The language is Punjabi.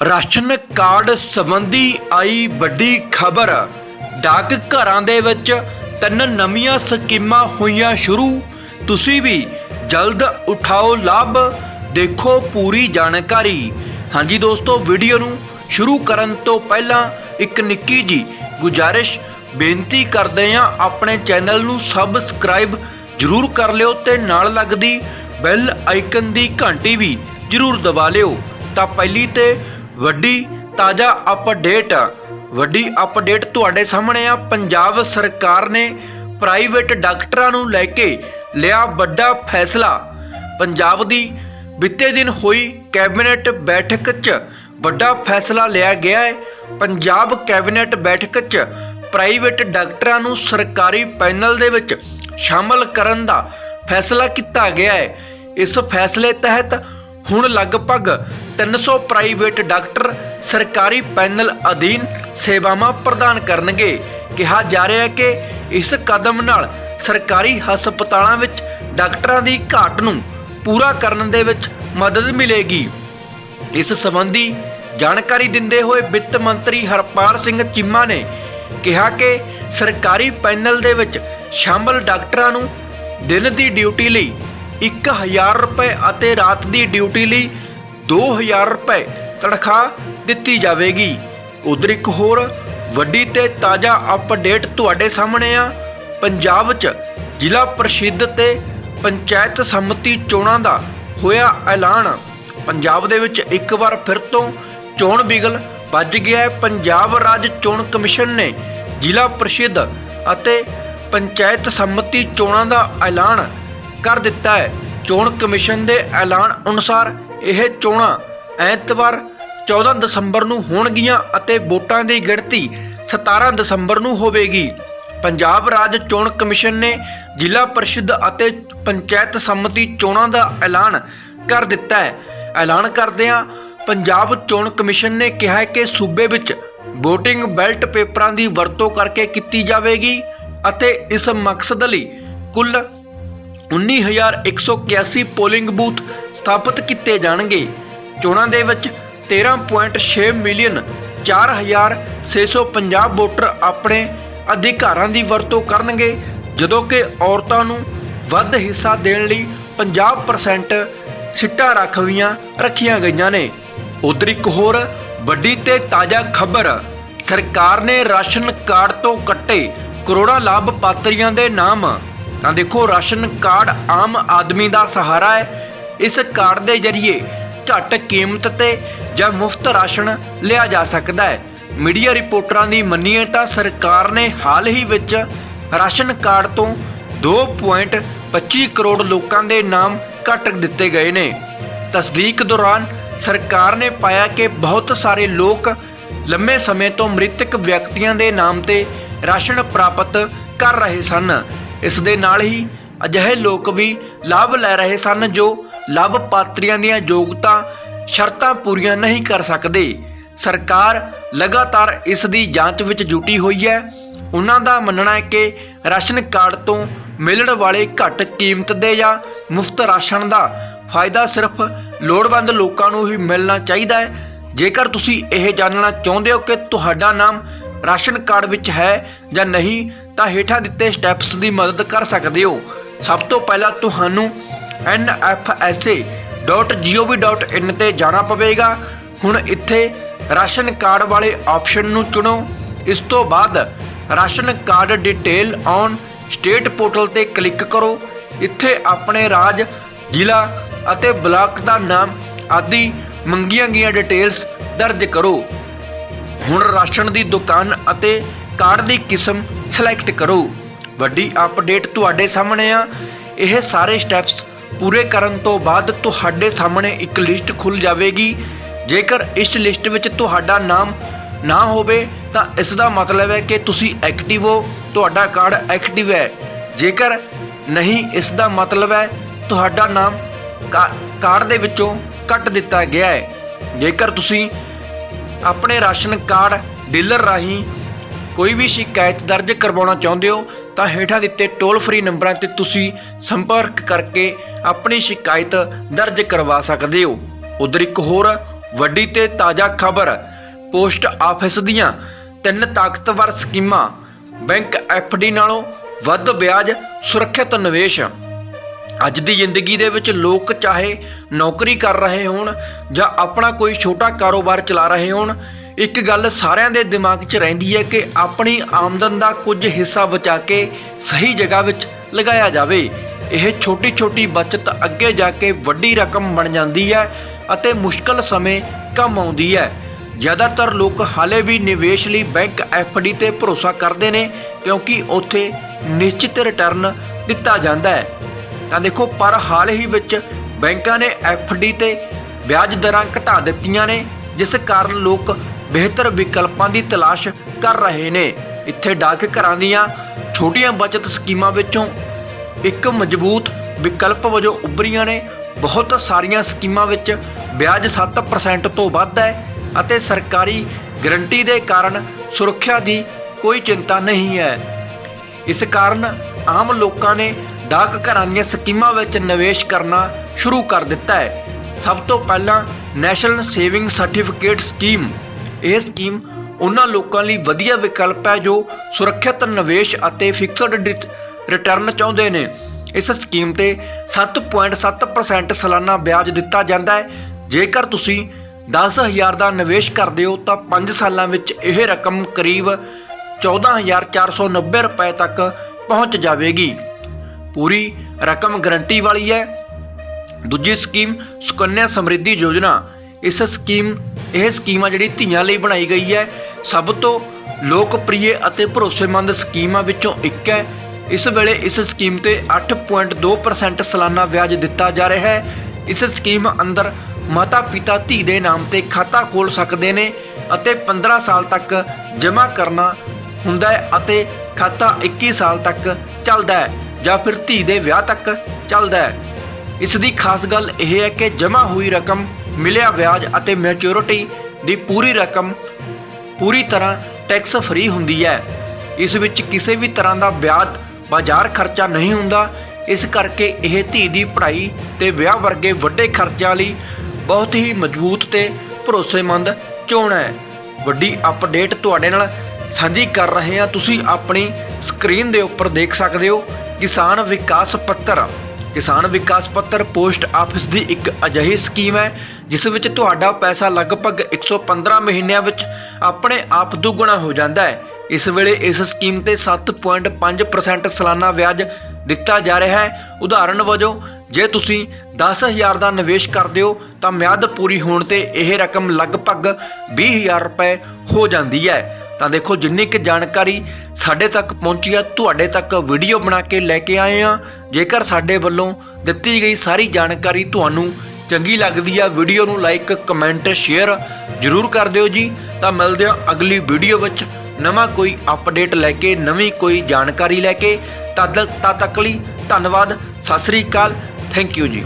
ਰਾਸ਼ਨ ਕਾਰਡ ਸੰਬੰਧੀ ਆਈ ਵੱਡੀ ਖਬਰ। ਡਾਕ ਘਰਾਂ ਦੇ ਵਿੱਚ ਤਿੰਨ ਨਵੀਆਂ ਸਕੀਮਾਂ ਹੋਈਆਂ ਸ਼ੁਰੂ। ਤੁਸੀਂ ਵੀ ਜਲਦ ਉਠਾਓ ਲਾਭ। ਦੇਖੋ ਪੂਰੀ ਜਾਣਕਾਰੀ। ਹਾਂਜੀ ਦੋਸਤੋ, ਵੀਡੀਓ ਨੂੰ ਸ਼ੁਰੂ ਕਰਨ ਤੋਂ ਪਹਿਲਾਂ ਇੱਕ ਨਿੱਕੀ ਜੀ ਗੁਜਾਰਿਸ਼। ਬੇਨਤੀ ਕਰਦੇ ਹਾਂ, ਆਪਣੇ ਚੈਨਲ ਨੂੰ ਸਬਸਕ੍ਰਾਈਬ ਜਰੂਰ ਕਰ ਲਿਓ ਤੇ ਨਾਲ ਲੱਗਦੀ ਬੈਲ ਆਈਕਨ ਦੀ ਘੰਟੀ ਵੀ ਜਰੂਰ ਦਬਾ ਲਿਓ। ਤਾਂ ਪਹਿਲੀ ਤੇ ਵੱਡੀ ਤਾਜ਼ਾ ਅਪਡੇਟ ਵੱਡੀ ਅਪਡੇਟ ਤੁਹਾਡੇ ਸਾਹਮਣੇ ਆ। ਪੰਜਾਬ ਸਰਕਾਰ ਨੇ ਪ੍ਰਾਈਵੇਟ ਡਾਕਟਰਾਂ ਨੂੰ ਲੈ ਕੇ ਲਿਆ ਵੱਡਾ ਫੈਸਲਾ। ਪੰਜਾਬ ਦੀ ਬੀਤੇ ਦਿਨ ਹੋਈ ਕੈਬਨਿਟ ਬੈਠਕ 'ਚ ਵੱਡਾ ਫੈਸਲਾ ਲਿਆ ਗਿਆ ਹੈ। ਪੰਜਾਬ ਕੈਬਨਿਟ ਬੈਠਕ 'ਚ ਪ੍ਰਾਈਵੇਟ ਡਾਕਟਰਾਂ ਨੂੰ ਸਰਕਾਰੀ ਪੈਨਲ ਦੇ ਵਿੱਚ ਸ਼ਾਮਲ ਕਰਨ ਦਾ ਫੈਸਲਾ ਕੀਤਾ ਗਿਆ ਹੈ। ਇਸ ਫੈਸਲੇ ਤਹਿਤ ਹੁਣ ਲਗਭਗ 300 ਪ੍ਰਾਈਵੇਟ ਡਾਕਟਰ ਸਰਕਾਰੀ ਪੈਨਲ ਅਧੀਨ ਸੇਵਾਵਾਂ ਪ੍ਰਦਾਨ ਕਰਨਗੇ। ਕਿਹਾ ਜਾ ਰਿਹਾ ਹੈ ਕਿ ਇਸ ਕਦਮ ਨਾਲ ਸਰਕਾਰੀ ਹਸਪਤਾਲਾਂ ਵਿੱਚ ਡਾਕਟਰਾਂ ਦੀ ਘਾਟ ਨੂੰ ਪੂਰਾ ਕਰਨ ਦੇ ਵਿੱਚ ਮਦਦ ਮਿਲੇਗੀ। ਇਸ ਸੰਬੰਧੀ ਜਾਣਕਾਰੀ ਦਿੰਦੇ ਹੋਏ ਵਿੱਤ ਮੰਤਰੀ ਹਰਪਾਲ ਸਿੰਘ ਚੀਮਾ ਨੇ ਕਿਹਾ ਕਿ ਸਰਕਾਰੀ ਪੈਨਲ ਦੇ ਵਿੱਚ ਸ਼ਾਮਲ ਡਾਕਟਰਾਂ ਨੂੰ ਦਿਨ ਦੀ ਡਿਊਟੀ ਲਈ 1000 ਰੁਪਏ ਅਤੇ ਰਾਤ ਦੀ ਡਿਊਟੀ ਲਈ 2000 ਰੁਪਏ ਤਨਖਾਹ ਦਿੱਤੀ ਜਾਵੇਗੀ। ਉਧਰ ਇੱਕ ਹੋਰ, ਵੱਡੀ ਤੇ ਤਾਜ਼ਾ ਅਪਡੇਟ ਤੁਹਾਡੇ ਸਾਹਮਣੇ ਆ। ਪੰਜਾਬ 'ਚ ਜ਼ਿਲ੍ਹਾ ਪ੍ਰਸਿੱਧ ਤੇ ਪੰਚਾਇਤ ਸੰਮਤੀ ਚੋਣਾਂ ਦਾ ਹੋਇਆ ਐਲਾਨ। ਪੰਜਾਬ ਦੇ ਵਿੱਚ ਇੱਕ ਵਾਰ ਫਿਰ ਤੋਂ ਚੋਣ ਬਿਗਲ ਵੱਜ ਗਿਆ ਹੈ। ਪੰਜਾਬ ਰਾਜ ਚੋਣ ਕਮਿਸ਼ਨ ਨੇ ਜ਼ਿਲ੍ਹਾ ਪ੍ਰਸਿੱਧ ਅਤੇ ਪੰਚਾਇਤ ਸੰਮਤੀ ਚੋਣਾਂ ਦਾ ਐਲਾਨ ਕਰ ਦਿੱਤਾ ਹੈ। ਚੋਣ ਕਮਿਸ਼ਨ ਦੇ ਐਲਾਨ ਅਨੁਸਾਰ ਇਹ ਚੋਣਾਂ ਐਤਵਾਰ 14 ਦਸੰਬਰ ਨੂੰ ਹੋਣਗੀਆਂ ਅਤੇ ਵੋਟਾਂ ਦੀ ਗਿਣਤੀ 17 ਦਸੰਬਰ ਨੂੰ ਹੋਵੇਗੀ। ਪੰਜਾਬ ਰਾਜ ਚੋਣ ਕਮਿਸ਼ਨ ਨੇ ਜ਼ਿਲ੍ਹਾ ਪਰਿਸ਼ਦ ਅਤੇ ਪੰਚਾਇਤ ਸੰਮਤੀ ਚੋਣਾਂ ਦਾ ਐਲਾਨ ਕਰ ਦਿੱਤਾ ਹੈ। ਐਲਾਨ ਕਰਦਿਆਂ ਪੰਜਾਬ ਚੋਣ ਕਮਿਸ਼ਨ ਨੇ ਕਿਹਾ ਹੈ ਕਿ ਸੂਬੇ ਵਿੱਚ VOTING ਬੈਲਟ ਪੇਪਰਾਂ ਦੀ ਵਰਤੋਂ ਕਰਕੇ ਕੀਤੀ ਜਾਵੇਗੀ ਅਤੇ ਇਸ ਮਕਸਦ ਲਈ ਕੁੱਲ 19181 ਪੋਲਿੰਗ ਬੂਥ ਸਥਾਪਿਤ ਕੀਤੇ ਜਾਣਗੇ। ਚੋਣਾਂ ਦੇ ਵਿੱਚ 13.6 ਮਿਲੀਅਨ 4650 ਵੋਟਰ ਆਪਣੇ ਅਧਿਕਾਰਾਂ ਦੀ ਵਰਤੋਂ ਕਰਨਗੇ, ਜਦੋਂ ਕਿ ਔਰਤਾਂ ਨੂੰ ਵੱਧ ਹਿੱਸਾ ਦੇਣ ਲਈ 50% ਸਿੱਟਾ ਰੱਖਵੀਆਂ ਰੱਖੀਆਂ ਗਈਆਂ ਨੇ। ਉਧਰ ਇੱਕ ਹੋਰ ਵੱਡੀ ਤੇ ਤਾਜ਼ਾ ਖਬਰ, ਸਰਕਾਰ ਨੇ ਰਾਸ਼ਨ ਕਾਰਡ ਤੋਂ ਕੱਟੇ ਕਰੋੜਾਂ ਲਾਭਪਾਤਰੀਆਂ ਦੇ ਨਾਮ। ਤਾਂ ਦੇਖੋ, ਰਾਸ਼ਨ ਕਾਰਡ ਆਮ ਆਦਮੀ ਦਾ ਸਹਾਰਾ ਹੈ। ਇਸ ਕਾਰਡ ਦੇ ਜ਼ਰੀਏ ਘੱਟ ਕੀਮਤ ਤੇ ਜਾਂ ਮੁਫਤ ਰਾਸ਼ਨ ਲਿਆ ਜਾ ਸਕਦਾ ਹੈ। ਮੀਡੀਆ ਰਿਪੋਰਟਰਾਂ ਦੀ ਮੰਨੀਏ ਤਾਂ ਸਰਕਾਰ ਨੇ ਹਾਲ ਹੀ ਵਿੱਚ ਰਾਸ਼ਨ ਕਾਰਡ ਤੋਂ 2.25 ਕਰੋੜ ਲੋਕਾਂ ਦੇ ਨਾਮ ਕੱਟ ਦਿੱਤੇ ਗਏ ਨੇ। ਤਸਦੀਕ ਦੌਰਾਨ ਸਰਕਾਰ ਨੇ ਪਾਇਆ ਕਿ ਬਹੁਤ ਸਾਰੇ ਲੋਕ ਲੰਮੇ ਸਮੇਂ ਤੋਂ ਮ੍ਰਿਤਕ ਵਿਅਕਤੀਆਂ ਦੇ ਨਾਮ ਤੇ ਰਾਸ਼ਨ ਪ੍ਰਾਪਤ ਕਰ ਰਹੇ ਸਨ। ਇਸ ਦੇ ਨਾਲ ਹੀ ਅਜਿਹੇ ਲੋਕ ਵੀ ਲਾਭ ਲੈ ਰਹੇ ਸਨ ਜੋ ਲਾਭ ਪਾਤਰੀਆਂ ਦੀਆਂ ਯੋਗਤਾ ਸ਼ਰਤਾਂ ਪੂਰੀਆਂ ਨਹੀਂ ਕਰ ਸਕਦੇ। ਸਰਕਾਰ ਲਗਾਤਾਰ ਇਸ ਦੀ ਜਾਂਚ ਵਿੱਚ ਜੁਟੀ ਹੋਈ ਹੈ। ਉਹਨਾਂ ਦਾ ਮੰਨਣਾ ਹੈ ਕਿ ਰਾਸ਼ਨ ਕਾਰਡ ਤੋਂ ਮਿਲਣ ਵਾਲੇ ਘੱਟ ਕੀਮਤ ਦੇ ਜਾਂ ਮੁਫਤ ਰਾਸ਼ਨ ਦਾ ਫਾਇਦਾ ਸਿਰਫ ਲੋੜਵੰਦ ਲੋਕਾਂ ਨੂੰ ਹੀ ਮਿਲਣਾ ਚਾਹੀਦਾ ਹੈ। ਜੇਕਰ ਤੁਸੀਂ ਇਹ ਜਾਣਨਾ ਚਾਹੁੰਦੇ ਹੋ ਕਿ ਤੁਹਾਡਾ ਨਾਮ ਰਾਸ਼ਨ ਕਾਰਡ ਵਿੱਚ ਹੈ ਜਾਂ ਨਹੀਂ, ਤਾਂ ਹੇਠਾਂ ਦਿੱਤੇ ਸਟੈਪਸ ਦੀ ਮਦਦ ਕਰ ਸਕਦੇ ਹੋ। ਸਭ ਤੋਂ ਪਹਿਲਾਂ ਤੁਹਾਨੂੰ nfsa.gov.in ਤੇ ਜਾਣਾ ਪਵੇਗਾ। ਹੁਣ ਇੱਥੇ ਰਾਸ਼ਨ ਕਾਰਡ ਵਾਲੇ ਆਪਸ਼ਨ ਨੂੰ ਚੁਣੋ। ਇਸ ਤੋਂ ਬਾਅਦ ration card detail on state portal ਤੇ ਕਲਿੱਕ ਕਰੋ। ਇੱਥੇ ਆਪਣੇ ਰਾਜ, ਜ਼ਿਲ੍ਹਾ ਅਤੇ ਬਲਾਕ ਦਾ ਨਾਮ ਆਦਿ ਮੰਗੀਆਂ ਗਈਆਂ ਡਿਟੇਲਸ ਦਰਜ ਕਰੋ। ਹੁਣ ਰਾਸ਼ਨ ਦੀ ਦੁਕਾਨ ਅਤੇ ਕਾਰਡ ਦੀ ਕਿਸਮ ਸਿਲੈਕਟ ਕਰੋ। ਵੱਡੀ ਅਪਡੇਟ ਤੁਹਾਡੇ ਸਾਹਮਣੇ ਆ। ਇਹ ਸਾਰੇ ਸਟੈਪਸ ਪੂਰੇ ਕਰਨ ਤੋਂ ਬਾਅਦ ਤੁਹਾਡੇ ਸਾਹਮਣੇ ਇੱਕ ਲਿਸਟ ਖੁੱਲ ਜਾਵੇਗੀ। ਜੇਕਰ ਇਸ ਲਿਸਟ ਵਿੱਚ ਤੁਹਾਡਾ ਨਾਮ ਨਾ ਹੋਵੇ, ਤਾਂ ਇਸ ਦਾ ਮਤਲਬ ਹੈ ਕਿ ਤੁਸੀਂ ਐਕਟਿਵ ਹੋ, ਤੁਹਾਡਾ ਕਾਰਡ ਐਕਟਿਵ ਹੈ। ਜੇਕਰ ਨਹੀਂ, ਇਸ ਦਾ ਮਤਲਬ ਹੈ ਤੁਹਾਡਾ ਨਾਮ ਕਾ- ਕਾਰਡ ਦੇ ਵਿੱਚੋਂ ਕੱਟ ਦਿੱਤਾ ਗਿਆ ਹੈ। ਜੇਕਰ ਤੁਸੀਂ ਆਪਣੇ ਰਾਸ਼ਨ ਕਾਰਡ ਡੀਲਰ ਰਾਹੀਂ ਕੋਈ ਵੀ ਸ਼ਿਕਾਇਤ ਦਰਜ ਕਰਵਾਉਣਾ ਚਾਹੁੰਦੇ ਹੋ, ਤਾਂ ਹੇਠਾਂ ਦਿੱਤੇ ਟੋਲ ਫ੍ਰੀ ਨੰਬਰਾਂ ਤੇ ਤੁਸੀਂ ਸੰਪਰਕ ਕਰਕੇ ਆਪਣੀ ਸ਼ਿਕਾਇਤ ਦਰਜ ਕਰਵਾ ਸਕਦੇ ਹੋ। ਉਧਰ ਇੱਕ ਹੋਰ ਵੱਡੀ ਤੇ ਤਾਜ਼ਾ ਖਬਰ, ਪੋਸਟ ਆਫਿਸ ਦੀਆਂ ਤਿੰਨ ਤਾਕਤਵਰ ਸਕੀਮਾਂ ਬੈਂਕ ਐਫਡੀ ਨਾਲੋਂ ਵੱਧ ਵਿਆਜ, ਸੁਰੱਖਿਅਤ ਨਿਵੇਸ਼। ਅੱਜ ਦੀ ਜ਼ਿੰਦਗੀ ਦੇ ਵਿੱਚ ਲੋਕ ਚਾਹੇ ਨੌਕਰੀ ਕਰ ਰਹੇ ਹੋਣ ਜਾਂ ਆਪਣਾ ਕੋਈ ਛੋਟਾ ਕਾਰੋਬਾਰ ਚਲਾ ਰਹੇ ਹੋਣ, ਇੱਕ ਗੱਲ ਸਾਰਿਆਂ ਦੇ ਦਿਮਾਗ 'ਚ ਰਹਿੰਦੀ ਹੈ ਕਿ ਆਪਣੀ ਆਮਦਨ ਦਾ ਕੁਝ ਹਿੱਸਾ ਬਚਾ ਕੇ ਸਹੀ ਜਗ੍ਹਾ ਵਿੱਚ ਲਗਾਇਆ ਜਾਵੇ। ਇਹ ਛੋਟੀ-ਛੋਟੀ ਬਚਤ ਅੱਗੇ ਜਾ ਕੇ ਵੱਡੀ ਰਕਮ ਬਣ ਜਾਂਦੀ ਹੈ ਅਤੇ ਮੁਸ਼ਕਲ ਸਮੇਂ ਕੰਮ ਆਉਂਦੀ ਹੈ। ਜ਼ਿਆਦਾਤਰ ਲੋਕ ਹਾਲੇ ਵੀ ਨਿਵੇਸ਼ ਲਈ ਬੈਂਕ ਐਫਡੀ ਤੇ ਭਰੋਸਾ ਕਰਦੇ ਨੇ ਕਿਉਂਕਿ ਉੱਥੇ ਨਿਸ਼ਚਿਤ ਰਿਟਰਨ ਦਿੱਤਾ ਜਾਂਦਾ ਹੈ। ਤਾਂ ਦੇਖੋ, ਪਰ ਹਾਲ ਹੀ ਵਿੱਚ ਬੈਂਕਾਂ ਨੇ ਐਫਡੀ ਤੇ ਵਿਆਜ ਦਰਾਂ ਘਟਾ ਦਿੱਤੀਆਂ ਨੇ, ਜਿਸ ਕਾਰਨ ਲੋਕ ਬਿਹਤਰ ਵਿਕਲਪਾਂ ਦੀ ਤਲਾਸ਼ ਕਰ ਰਹੇ ਨੇ। ਇੱਥੇ ਡਾਕ ਘਰਾਂ ਦੀਆਂ ਛੋਟੀਆਂ ਬਚਤ ਸਕੀਮਾਂ ਵਿੱਚੋਂ ਇੱਕ ਮਜ਼ਬੂਤ ਵਿਕਲਪ ਵਜੋਂ ਉੱਭਰੀਆਂ ਨੇ। ਬਹੁਤ ਸਾਰੀਆਂ ਸਕੀਮਾਂ ਵਿੱਚ ਵਿਆਜ 7% ਤੋਂ ਵੱਧ ਹੈ ਅਤੇ ਸਰਕਾਰੀ ਗਰੰਟੀ ਦੇ ਕਾਰਨ ਸੁਰੱਖਿਆ ਦੀ ਕੋਈ ਚਿੰਤਾ ਨਹੀਂ ਹੈ। ਇਸ ਕਾਰਨ ਆਮ ਲੋਕਾਂ ਨੇ ਡਾਕ ਘਰਾਂ ਦੀਆਂ ਸਕੀਮਾਂ ਵਿੱਚ ਨਿਵੇਸ਼ ਕਰਨਾ ਸ਼ੁਰੂ ਕਰ ਦਿੱਤਾ ਹੈ। ਸਭ ਤੋਂ ਪਹਿਲਾਂ ਨੈਸ਼ਨਲ ਸੇਵਿੰਗ ਸਰਟੀਫਿਕੇਟ ਸਕੀਮ। ਇਹ ਸਕੀਮ ਉਹਨਾਂ ਲੋਕਾਂ ਲਈ ਵਧੀਆ ਵਿਕਲਪ ਹੈ ਜੋ ਸੁਰੱਖਿਅਤ ਨਿਵੇਸ਼ ਅਤੇ ਫਿਕਸਡ ਰਿਟਰਨ ਚਾਹੁੰਦੇ ਨੇ। ਇਸ ਸਕੀਮ ਤੇ 7.7% ਸਾਲਾਨਾ ਵਿਆਜ ਦਿੱਤਾ ਜਾਂਦਾ ਹੈ। ਜੇਕਰ ਤੁਸੀਂ 10000 ਦਾ ਨਿਵੇਸ਼ ਕਰਦੇ ਹੋ ਤਾਂ 5 ਸਾਲਾਂ ਵਿੱਚ ਇਹ ਰਕਮ ਕਰੀਬ 14490 ਰੁਪਏ ਤੱਕ ਪਹੁੰਚ ਜਾਵੇਗੀ। ਪੂਰੀ ਰਕਮ ਗਰੰਟੀ ਵਾਲੀ ਹੈ। ਦੂਜੀ ਸਕੀਮ ਸੁਕੰਨਿਆ ਸਮਰਿੱਧੀ ਯੋਜਨਾ। ਇਸ ਸਕੀਮ, ਇਹ ਸਕੀਮ ਆ ਜਿਹੜੀ ਧੀਆਂ ਲਈ ਬਣਾਈ ਗਈ ਹੈ, ਸਭ ਤੋਂ ਲੋਕਪ੍ਰਿਯ ਅਤੇ ਭਰੋਸੇਮੰਦ ਸਕੀਮਾਂ ਵਿੱਚੋਂ ਇੱਕ ਹੈ। ਇਸ ਵੇਲੇ ਇਸ ਸਕੀਮ ਤੇ 8.2% ਸਾਲਾਨਾ ਵਿਆਜ ਦਿੱਤਾ ਜਾ ਰਿਹਾ ਹੈ। ਇਸ ਸਕੀਮ ਅੰਦਰ ਮਾਤਾ ਪਿਤਾ ਧੀ ਦੇ ਨਾਮ ਤੇ ਖਾਤਾ ਖੋਲ ਸਕਦੇ ਨੇ ਅਤੇ 15 ਸਾਲ ਤੱਕ ਜਮ੍ਹਾਂ ਕਰਨਾ ਹੁੰਦਾ ਹੈ ਅਤੇ ਖਾਤਾ 21 ਸਾਲ ਤੱਕ ਚੱਲਦਾ ਹੈ। ਜਾਂ ਫਿਰ ਧੀ ਦੇ ਵਿਆਹ ਤੱਕ ਚੱਲਦਾ ਹੈ। ਇਸ ਦੀ ਖਾਸ ਗੱਲ ਇਹ ਹੈ ਕਿ ਜਮ੍ਹਾਂ ਹੋਈ ਰਕਮ, ਮਿਲਿਆ ਵਿਆਜ ਅਤੇ ਮੈਚੁਰਿਟੀ ਦੀ ਪੂਰੀ ਰਕਮ ਪੂਰੀ ਤਰ੍ਹਾਂ ਟੈਕਸ ਫ੍ਰੀ ਹੁੰਦੀ ਹੈ। ਇਸ ਵਿੱਚ ਕਿਸੇ ਵੀ ਤਰ੍ਹਾਂ ਦਾ ਵਿਆਜ, ਬਾਜ਼ਾਰ ਖਰਚਾ ਨਹੀਂ ਹੁੰਦਾ। ਇਸ ਕਰਕੇ ਇਹ ਧੀ ਦੀ ਪੜ੍ਹਾਈ ਤੇ ਵਿਆਹ ਵਰਗੇ ਵੱਡੇ ਖਰਚਿਆਂ ਲਈ ਬਹੁਤ ਹੀ ਮਜ਼ਬੂਤ ਤੇ ਭਰੋਸੇਮੰਦ ਚੋਣ ਹੈ। ਵੱਡੀ ਅਪਡੇਟ ਤੁਹਾਡੇ ਨਾਲ ਸਾਂਝੀ ਕਰ ਰਹੇ ਹਾਂ। ਤੁਸੀਂ ਆਪਣੀ ਸਕਰੀਨ ਦੇ ਉੱਪਰ ਦੇਖ ਸਕਦੇ ਹੋ। ਕਿਸਾਨ ਵਿਕਾਸ ਪੱਤਰ। ਕਿਸਾਨ ਵਿਕਾਸ ਪੱਤਰ ਪੋਸਟ ਆਫਿਸ ਦੀ ਇੱਕ ਅਜਿਹੀ ਸਕੀਮ ਹੈ, ਜਿਸ ਵਿੱਚ ਤੁਹਾਡਾ ਪੈਸਾ ਲਗਭਗ 115 ਮਹੀਨਿਆਂ ਵਿੱਚ ਆਪਣੇ ਆਪ ਦੁੱਗਣਾ ਹੋ ਜਾਂਦਾ ਹੈ। ਇਸ ਵੇਲੇ ਇਸ ਸਕੀਮ ਤੇ 7.5% ਸਾਲਾਨਾ ਵਿਆਜ ਦਿੱਤਾ ਜਾ ਰਿਹਾ ਹੈ। ਉਦਾਹਰਨ ਵਜੋਂ, ਜੇ ਤੁਸੀਂ 10000 ਦਾ ਨਿਵੇਸ਼ ਕਰਦੇ ਹੋ, ਤਾਂ ਮਿਆਦ ਪੂਰੀ ਹੋਣ ਤੇ ਇਹ ਰਕਮ ਲਗਭਗ 20000 ਰੁਪਏ ਹੋ ਜਾਂਦੀ ਹੈ। ਤਾਂ ਦੇਖੋ ਜਿੰਨੀ ਕਿ ਜਾਣਕਾਰੀ ਸਾਡੇ ਤੱਕ ਪਹੁੰਚੀ ਆ, ਤੁਹਾਡੇ ਤੱਕ ਵੀਡੀਓ ਬਣਾ ਕੇ ਲੈ ਕੇ ਆਏ ਹਾਂ ਜੇਕਰ ਸਾਡੇ ਵੱਲੋਂ ਦਿੱਤੀ ਗਈ ਸਾਰੀ ਜਾਣਕਾਰੀ ਤੁਹਾਨੂੰ ਚੰਗੀ ਲੱਗਦੀ ਆ ਵੀਡੀਓ ਨੂੰ ਲਾਈਕ ਕਮੈਂਟ ਸ਼ੇਅਰ ਜਰੂਰ ਕਰ ਦਿਓ ਜੀ। ਤਾਂ ਮਿਲਦੇ ਹਾਂ ਅਗਲੀ ਵੀਡੀਓ ਵਿੱਚ ਨਵਾਂ ਕੋਈ ਅਪਡੇਟ ਲੈ ਕੇ, ਨਵੀਂ ਕੋਈ ਜਾਣਕਾਰੀ ਲੈ ਕੇ। ਤਦ ਤਦ ਤੱਕ ਲਈ ਧੰਨਵਾਦ, ਸਤਿ ਸ੍ਰੀ ਅਕਾਲ ਥੈਂਕ ਯੂ ਜੀ।